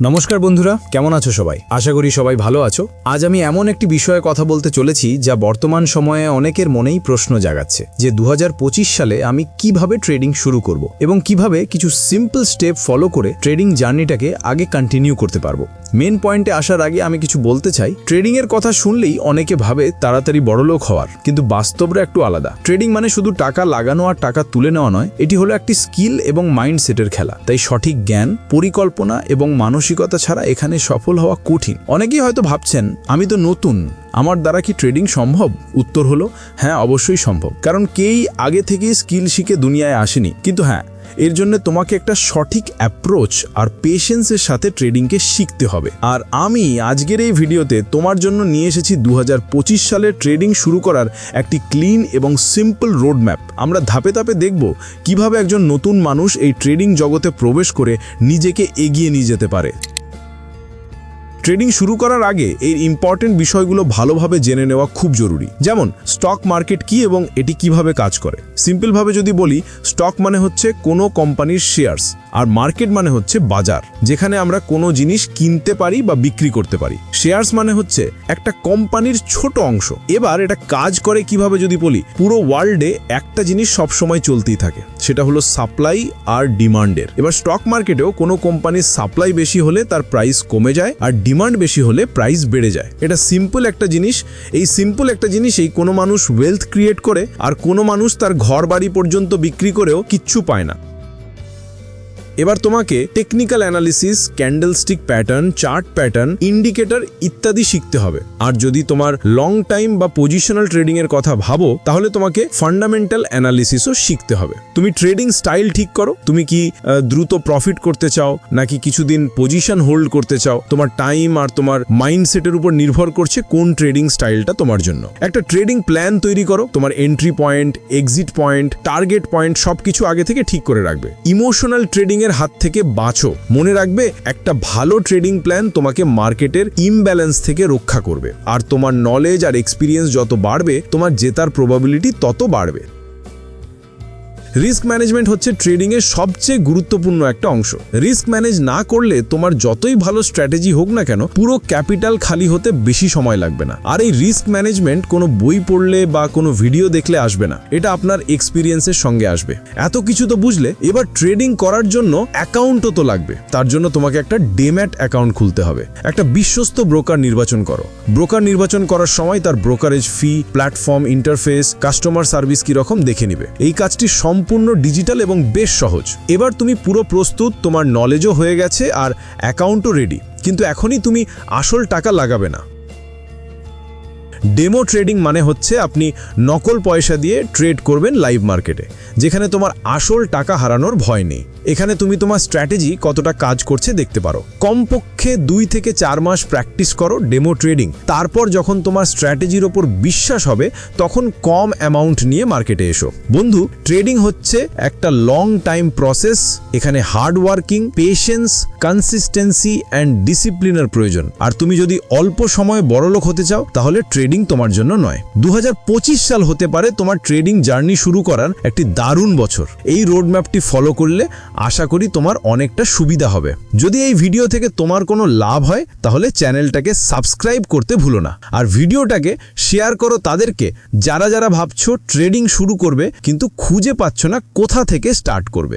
নমস্কার বন্ধুরা, কেমন আছো সবাই? আশা করি সবাই ভালো আছো। আজ আমি এমন একটি বিষয়ে কথা বলতে চলেছি যা বর্তমান সময়ে অনেকের মনেই প্রশ্ন জাগাচ্ছে যে দুহাজার পঁচিশ সালে আমি কীভাবে ট্রেডিং শুরু করব এবং কীভাবে কিছু সিম্পল স্টেপ ফলো করে ট্রেডিং জার্নিটাকে আগে কন্টিনিউ করতে পারব। মেন পয়েন্টে আসার আগে আমি কিছু বলতে চাই। ট্রেডিং এর কথা শুনলেই অনেকে ভাবে তাড়াতাড়ি বড়লোক হওয়ার, কিন্তু বাস্তবরা একটু আলাদা। ট্রেডিং মানে শুধু টাকা লাগানো আর টাকা তুলে নেওয়া নয়, এটি হলো একটি স্কিল এবং মাইন্ডসেটের খেলা। তাই সঠিক জ্ঞান, পরিকল্পনা এবং মানসিকতা ছাড়া এখানে সফল হওয়া কঠিন। অনেকেই হয়তো ভাবছেন, আমি তো নতুন, আমার দ্বারা কি ট্রেডিং সম্ভব? উত্তর হলো হ্যাঁ অবশ্যই সম্ভব। কারণ কেই আগে থেকে স্কিল শিখে দুনিয়ায় আসেনি। কিন্তু হ্যাঁ এর জন্য তোমাকে একটা সঠিক অ্যাপ্রোচ আর পেশেন্সের সাথে ট্রেডিংকে শিখতে হবে। আর আমি আজকের এই ভিডিওতে তোমার জন্য নিয়ে এসেছি দু হাজার পঁচিশ সালে ট্রেডিং শুরু করার একটি ক্লিন এবং সিম্পল রোড ম্যাপ আমরা ধাপে ধাপে দেখব কীভাবে একজন নতুন মানুষ এই ট্রেডিং জগতে প্রবেশ করে নিজেকে এগিয়ে নিয়ে যেতে পারে। ট্রেডিং শুরু করার আগে এই ইম্পর্টেন্ট বিষয়গুলো ভালোভাবে জেনে নেওয়া খুব জরুরি। যেমন স্টক মার্কেট কি এবং এটি কীভাবে কাজ করে? সিম্পলভাবে যদি বলি স্টক মানে হচ্ছে কোনো কোম্পানির শেয়ার্স আর মার্কেট মানে হচ্ছে বাজার, যেখানে আমরা কোনো জিনিস কিনতে পারি বা বিক্রি করতে পারি। শেয়ার্স মানে হচ্ছে একটা কোম্পানির ছোট অংশ। এবার এটা কাজ করে কীভাবে যদি বলি, পুরো ওয়ার্ল্ডে একটা জিনিস সবসময় চলতেই থাকে, সেটা হলো সাপ্লাই আর ডিমান্ডের এবার স্টক মার্কেটেও কোনো কোম্পানির সাপ্লাই বেশি হলে তার প্রাইস কমে যায় আর ডিমান্ড বেশি হলে প্রাইস বেড়ে যায়। এটা সিম্পল একটা জিনিস। এই সিম্পল একটা জিনিস এই কোনো মানুষ ওয়েলথ ক্রিয়েট করে আর কোনো মানুষ তার ঘর বাড়ি পর্যন্ত বিক্রি করেও কিচ্ছু পায় না। এবার তোমাকে technical analysis candlestick pattern chart pattern indicator ইত্যাদি শিখতে হবে। আর যদি তোমার লং টাইম বা পজিশনাল ট্রেডিং এর কথা ভাবো, তাহলে তোমাকে ফান্ডামেন্টাল অ্যানালিসিসও শিখতে হবে। তুমি ট্রেডিং স্টাইল ঠিক করো। তুমি কি দ্রুত প্রফিট করতে চাও, নাকি কিছুদিন পজিশন হোল্ড করতে চাও? তোমার টাইম আর তোমার মাইন্ডসেটের উপর নির্ভর করছে কোন ট্রেডিং স্টাইলটা তোমার জন্য। একটা ট্রেডিং প্ল্যান তৈরি করো। তোমার entry point exit point target point সবকিছু আগে থেকে ঠিক করে রাখবে। ইমোশনাল ট্রেডিং এর হাত থেকে বাঁচো। মনে রাখবে, একটা ভালো ট্রেডিং প্ল্যান তোমাকে মার্কেটের ইমব্যালেন্স থেকে রক্ষা করবে। আর তোমার নলেজ আর এক্সপিরিয়েন্স যত বাড়বে, তোমার জেতার প্রবাবিলিটি তত বাড়বে। রিস্ক ম্যানেজমেন্ট হচ্ছে ট্রেডিং এর সবচেয়ে গুরুত্বপূর্ণ একটা অংশ। রিস্ক ম্যানেজ না করলে তোমার যতই ভালো স্ট্র্যাটেজি হোক না কেন, পুরো ক্যাপিটাল খালি হতে বেশি সময় লাগবে না। আর এই রিস্ক ম্যানেজমেন্ট কোনো বই পড়লে বা কোনো ভিডিও দেখলে আসবে না। এটা আপনার এক্সপিরিয়েন্সের সঙ্গে আসবে। এত কিছু তো বুঝলে, এবার ট্রেডিং করার জন্য অ্যাকাউন্টও তো লাগবে। তার জন্য তোমাকে একটা ডেম্যাট অ্যাকাউন্ট খুলতে হবে। একটা বিশ্বস্ত ব্রোকার নির্বাচন করো। ব্রোকার নির্বাচন করার সময় তার brokerage fee platform interface customer service কীরকম দেখে নিবে। এই কাজটি সম্পূর্ণ ডিজিটাল এবং বেশ সহজ। এবার তুমি পুরো প্রস্তুত, তোমার নলেজও হয়ে গেছে আর অ্যাকাউন্টও রেডি কিন্তু এখনই তুমি আসল টাকা লাগাবে না। ডেমো ট্রেডিং মানে হচ্ছে আপনি নকল পয়সা দিয়ে ট্রেড করবেন লাইভ মার্কেটে যেখানে তোমার আসল টাকা হারানোর ভয় নেই। এখানে তুমি তোমার স্ট্র্যাটেজি কতটা কাজ করছে দেখতে পারো। কমপক্ষে দুই থেকে চার মাস প্র্যাকটিস করো ডেমো ট্রেডিং তারপর যখন তোমার স্ট্র্যাটেজির ওপর বিশ্বাস হবে, তখন কম অ্যামাউন্ট নিয়ে মার্কেটে এসো। বন্ধু ট্রেডিং হচ্ছে একটা লং টাইম প্রসেস এখানে hard working patience consistency and ডিসিপ্লিনের প্রয়োজন। আর তুমি যদি অল্প সময়ে বড়লোক হতে চাও, তাহলে ট্রেডিং তোমার জন্য নয়। দু সাল হতে পারে তোমার ট্রেডিং জার্নি শুরু করার একটি দারুণ বছর। এই রোডম্যাপটি ফলো করলে আশা করি তোমার অনেকটা সুবিধা হবে। যদি এই ভিডিও থেকে তোমার কোনো লাভ হয়, তাহলে চ্যানেলটাকে সাবস্ক্রাইব করতে ভুলো না। আর ভিডিওটাকে শেয়ার করো তাদেরকে। যারা যারা ভাবছ ট্রেডিং শুরু করবে, কিন্তু খুঁজে পাচ্ছ না কোথা থেকে স্টার্ট করবে।